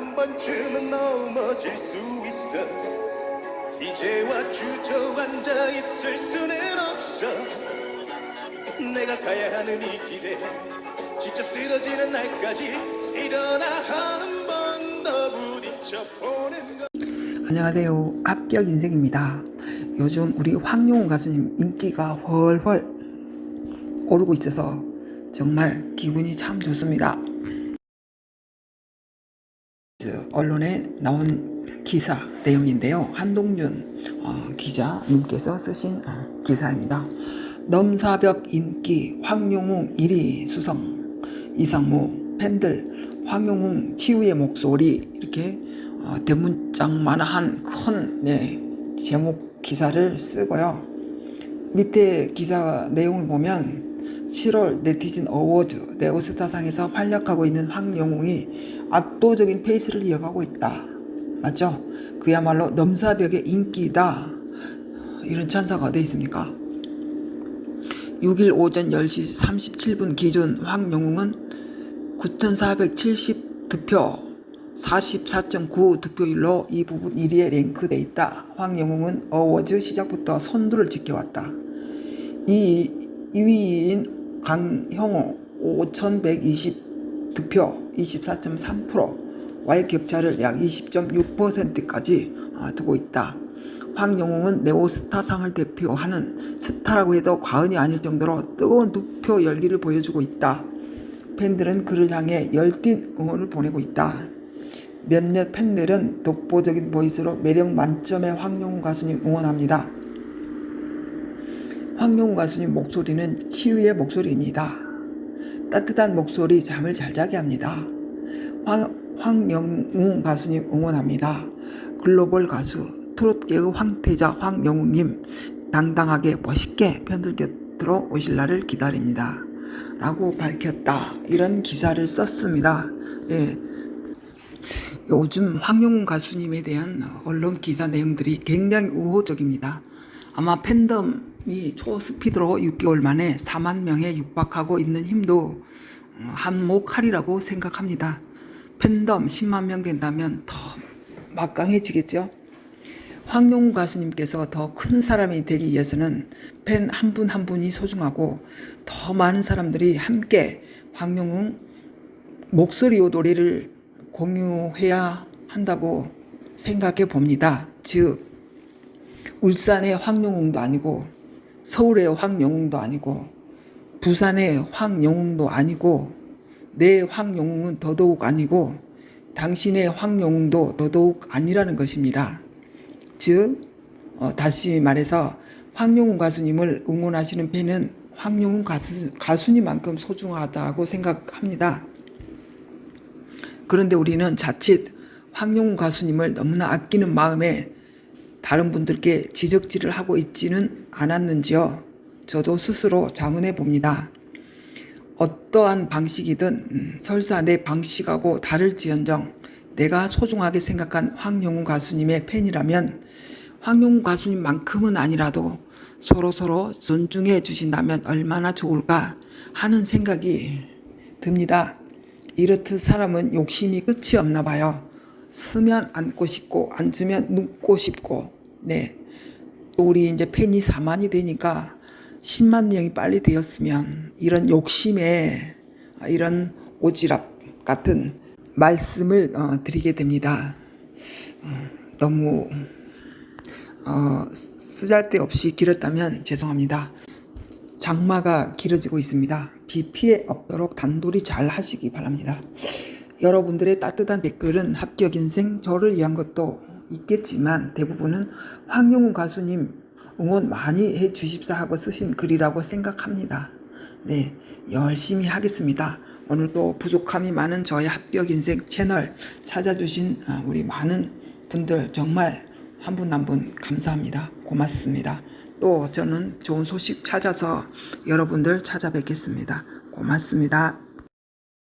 한 번쯤은 넘어질 수 있어 이제와 주저앉아 있을 수는 없어 내가 가야 하는 이 길에 진짜 쓰러지는 날까지 일어나 한 번 더 부딪혀 보는 것 안녕하세요. 합격 인생입니다. 요즘 우리 황용우 가수님 인기가 훨훨 오르고 있어서 정말 기분이 참 좋습니다. 언론에 나온 기사 내용인데요. 한동준 어, 기자님께서 쓰신 어, 기사입니다. 넘사벽 인기 황용웅 1위 수성 이상무 팬들 황용웅 치유의 목소리 이렇게 어, 대문짝만한 큰 네, 제목 기사를 쓰고요. 밑에 기사 내용을 보면 7월 네티즌 어워드 네오스타상에서 활약하고 있는 황영웅이 압도적인 페이스를 이어가고 있다. 맞죠? 그야말로 넘사벽의 인기다. 이런 찬사가 어디 있습니까? 6일 오전 10시 37분 기준 황영웅은 9,470 득표 44.9 득표율로 이 부분 1위에 랭크돼 있다. 황영웅은 어워즈 시작부터 선두를 지켜왔다. 이 2위인 강형호 5,120 득표 24.3%와의 격차를 약 20.6%까지 아, 두고 있다. 황영웅은 네오스타상을 대표하는 스타라고 해도 과언이 아닐 정도로 뜨거운 득표 열기를 보여주고 있다. 팬들은 그를 향해 열띤 응원을 보내고 있다. 몇몇 팬들은 독보적인 보이스로 매력 만점의 황용우 가수님 응원합니다. 황용우 가수님 목소리는 치유의 목소리입니다. 따뜻한 목소리 잠을 잘 자게 합니다. 황, 황영웅 가수님 응원합니다. 글로벌 가수 트롯계의 황태자 황영웅님 당당하게 멋있게 팬들 곁으로 오실 날을 기다립니다. 라고 밝혔다. 이런 기사를 썼습니다. 예. 요즘 황용웅 가수님에 대한 언론 기사 내용들이 굉장히 우호적입니다. 아마 팬덤 이 초스피드로 6개월 만에 4만 명에 육박하고 있는 힘도 한몫하리라고 생각합니다. 팬덤 10만 명 된다면 더 막강해지겠죠. 황용우 가수님께서 더 큰 사람이 되기 위해서는 팬 한 분한 분이 소중하고 더 많은 사람들이 함께 황용웅 목소리와 노래를 공유해야 한다고 생각해 봅니다. 즉 울산의 황용웅도 아니고 서울의 황용웅도 아니고 부산의 황용웅도 아니고 내 황용웅은 더더욱 아니고 당신의 황용웅도 더더욱 아니라는 것입니다. 즉 어, 다시 말해서 황용웅 가수님을 응원하시는 팬은 황용웅 가수, 가수님만큼 소중하다고 생각합니다. 그런데 우리는 자칫 황용웅 가수님을 너무나 아끼는 마음에 다른 분들께 지적질을 하고 있지는 않았는지요. 저도 스스로 자문해 봅니다. 어떠한 방식이든 음, 설사 내 방식하고 다를지언정 내가 소중하게 생각한 황용웅 가수님의 팬이라면 황용웅 가수님만큼은 아니라도 서로 서로 존중해 주신다면 얼마나 좋을까 하는 생각이 듭니다. 이렇듯 사람은 욕심이 끝이 없나 봐요. 서면 앉고 싶고 앉으면 눕고 싶고 네. 또 우리 이제 팬이 4만이 되니까 10만 명이 빨리 되었으면 이런 욕심에 이런 오지랖 같은 말씀을 어, 드리게 됩니다. 어, 너무 어, 쓰잘데없이 길었다면 죄송합니다. 장마가 길어지고 있습니다. 비 피해 없도록 단돌이 잘 하시기 바랍니다. 여러분들의 따뜻한 댓글은 합격 인생 저를 위한 것도 있겠지만 대부분은 황용훈 가수님 응원 많이 해 주십사 하고 쓰신 글이라고 생각합니다. 네, 열심히 하겠습니다. 오늘도 부족함이 많은 저의 합격 인생 채널 찾아주신 아, 우리 많은 분들 정말 한 분 한 분 감사합니다. 고맙습니다. 또 저는 좋은 소식 찾아서 여러분들 찾아뵙겠습니다. 고맙습니다.